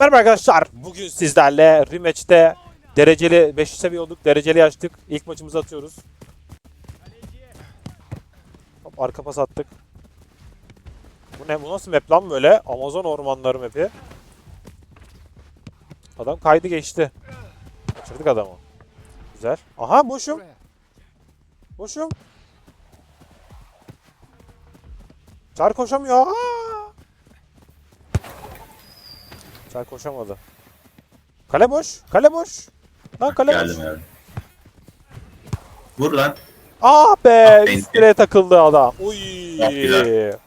Merhaba arkadaşlar. Bugün sizlerle rematch'te dereceli 5 seviye olduk. Dereceli açtık. İlk maçımızı atıyoruz. Hop, arka pas attık. Bu ne? Bu nasıl map lan böyle? Amazon ormanları map'i. Adam kaydı geçti. Kaçırdık adamı. Güzel. Aha boşum. Boşum. Çar koşamıyor. Aa! Çar koşamadı. Kale boş. Kale boş. Lan kale boş. Geldim geldim. Vur lan. Ah be! Aferin. Üstüne takıldı adam. Uy. Güzel.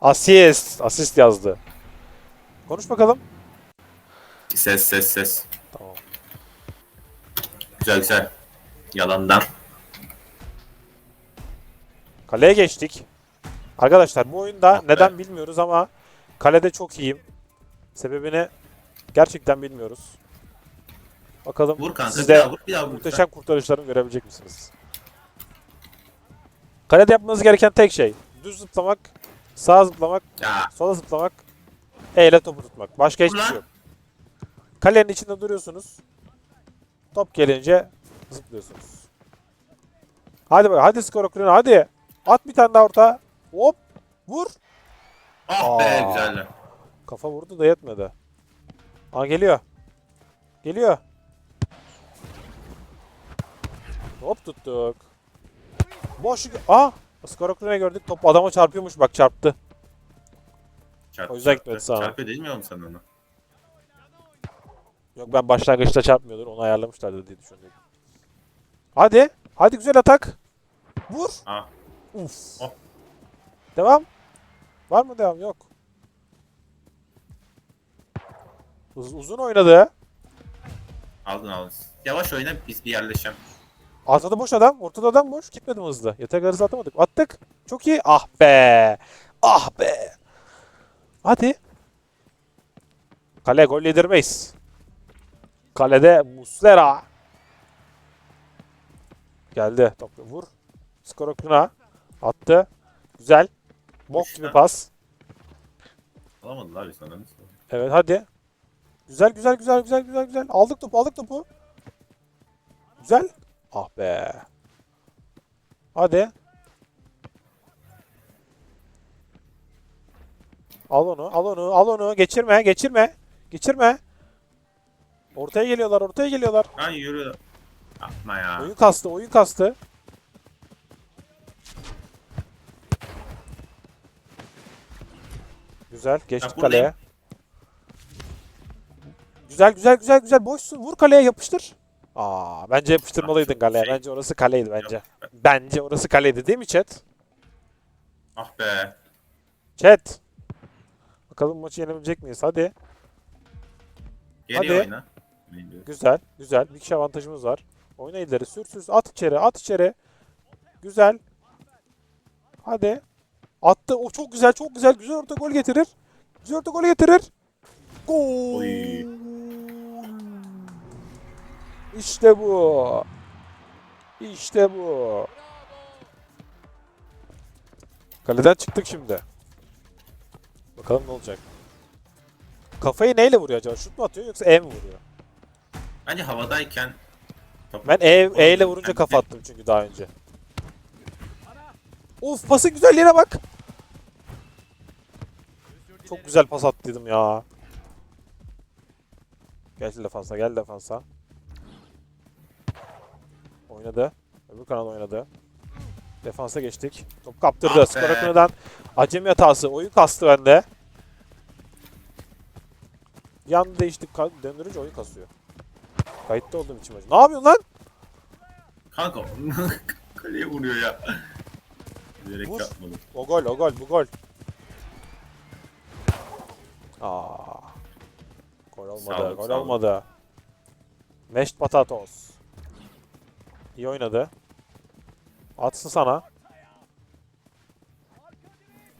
Asist. Asist yazdı. Konuş bakalım. Ses ses ses. Tamam. Güzel güzel. Yalandan. Kaleye geçtik. Arkadaşlar bu oyunda Ah be. neden bilmiyoruz ama kalede çok iyiyim. Sebebini gerçekten bilmiyoruz. Bakalım Vur kanka. siz bir de daha vur. Bir daha vur. muhteşem kurtarışlarımı görebilecek misiniz? Kalede yapmanız gereken tek şey düz zıplamak, sağa zıplamak, Ya. sola zıplamak, E ile topu tutmak. Başka hiçbir şey yok. Kalenin içinde duruyorsunuz. Top gelince zıplıyorsunuz. Hadi bak, hadi skor okuyun, hadi. At bir tane daha orta. Hop, vur. Ah be Aa. Kafa vurdu da yetmedi. Aa geliyor. Geliyor. Hop tuttuk. Boş. Aa! Skorokrine gördük. Top adama çarpıyormuş bak çarptı. Çarp, O yüzden çarptı. gitmedi sağa. Çarpıyor değil mi oğlum sen onu? Yok ben başlangıçta çarpmıyordur. Onu ayarlamışlardır diye düşündüm. Hadi. Hadi güzel atak. Vur. Ah. Uf. Oh. Devam. Var mı devam? Yok. Uz- uzun oynadı. Aldın aldın. Yavaş oyna biz bir yerleşelim. Ortada boş adam. Ortada adam boş. Gitmedi mi hızlı? Yeter hızlı atamadık. Attık. Çok iyi. Ah be. Ah be. Hadi. Kale gol yedirmeyiz. Kalede Muslera. Geldi. Top vur. Skor okuna. Attı. Güzel. Bok gibi pas. Alamadılar biz sana. Evet hadi. Güzel güzel güzel güzel güzel güzel. Aldık topu aldık topu. Güzel. Ah be. Hadi. Al onu al onu al onu. Geçirme geçirme. Geçirme. Ortaya geliyorlar ortaya geliyorlar. Lan yürü. Yapma ya. Oyun kastı oyun kastı. Güzel geçtik kaleye. Güzel güzel güzel güzel boşsun vur kaleye yapıştır. Aa bence yapıştırmalıydın kaleye. Bence orası kaleydi bence. Bence orası kaleydi değil mi chat? Ah be. Chat. Bakalım maçı yenebilecek miyiz? Hadi. Geri Hadi. oyna. Güzel, güzel. Bir kişi avantajımız var. Oyna ileri, sür sür, at içeri, at içeri. Güzel. Hadi. Attı. O çok güzel, çok güzel. Güzel orta gol getirir. Güzel orta gol getirir. Gol. Oy. İşte bu. İşte bu. Kaleden çıktık şimdi. Bakalım ne olacak. Kafayı neyle vuruyor acaba? Şut mu atıyor yoksa E mi vuruyor? Bence havadayken Ben E, e ile vurunca kafa attım çünkü daha önce. Of pasın güzelliğine bak. Çok güzel pas attıydım ya. Gel defansa gel defansa. Oynadı. Öbür kanal oynadı. Defansa geçtik. Top kaptırdı. Ah. Skor akınıdan acemi hatası. Oyun kastı bende. Yan değiştik. Döndürünce oyun kasıyor. Kayıtta olduğum için acı. Ne yapıyorsun lan? Kanka kaleye vuruyor ya. Bilerek Vur. yapmadım. O gol, o gol, bu gol. Aa. Gol olmadı, Sağ ol, gol sağ olmadı. Mashed potatoes. İyi oynadı. Atsın sana.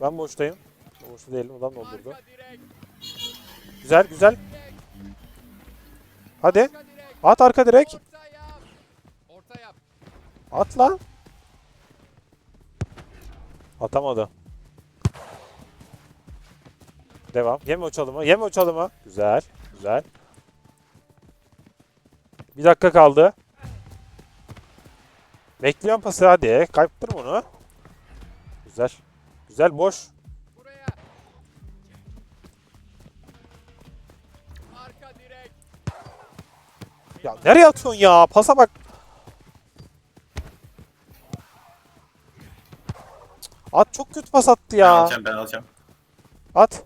Ben boştayım. Boşta değilim, adam doldurdu. Güzel, güzel. Hadi. At arka direk. Orta yap. At lan. Atamadı. Devam. Yeme o çalımı. Yeme o çalımı. Güzel. Güzel. Güzel. Bir dakika kaldı. Bekliyorum pası hadi. Kayıptır bunu. Güzel. Güzel boş. Ya nereye atıyorsun ya? Pasa bak. At çok kötü pas attı Ben ya. alacağım ben alacağım. At.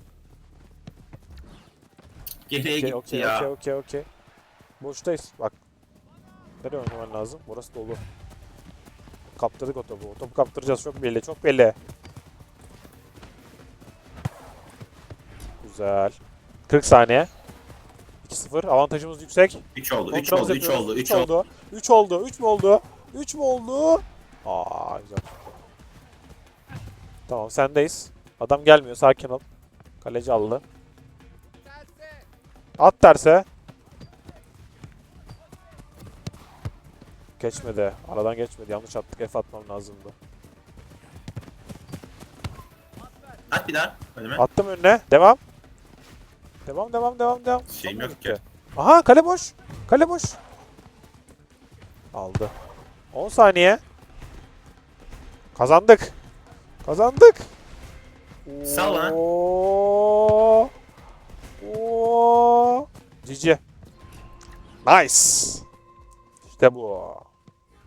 Geriye Okey gitti okey ya. okey okey okey. Boştayız. Bak. Nereye oynaman lazım? Burası dolu. Kaptırdık o topu. O topu kaptıracağız. Çok belli. Çok belli. Güzel. 40 saniye. 2-0. Avantajımız yüksek. 3 oldu 3 Kontrolümüzü oldu 3 yapıyoruz. oldu 3 Üç oldu. 3 oldu. 3 mü oldu? 3 mü oldu? Aa güzel. Tamam sendeyiz. Adam gelmiyor. Sakin ol. Kaleci aldı. Terse. At derse. Geçmedi. Aradan geçmedi. Yanlış attık. F atmam lazımdı. At bir daha önüme. Attım önüne. Devam. Devam devam devam devam. Şeyim Sonra yok gitti. ki. Aha kale boş. Kale boş. Aldı. 10 saniye. Kazandık. Kazandık. Sağ ol lan. Oo. Oo. Cici. Nice. İşte bu.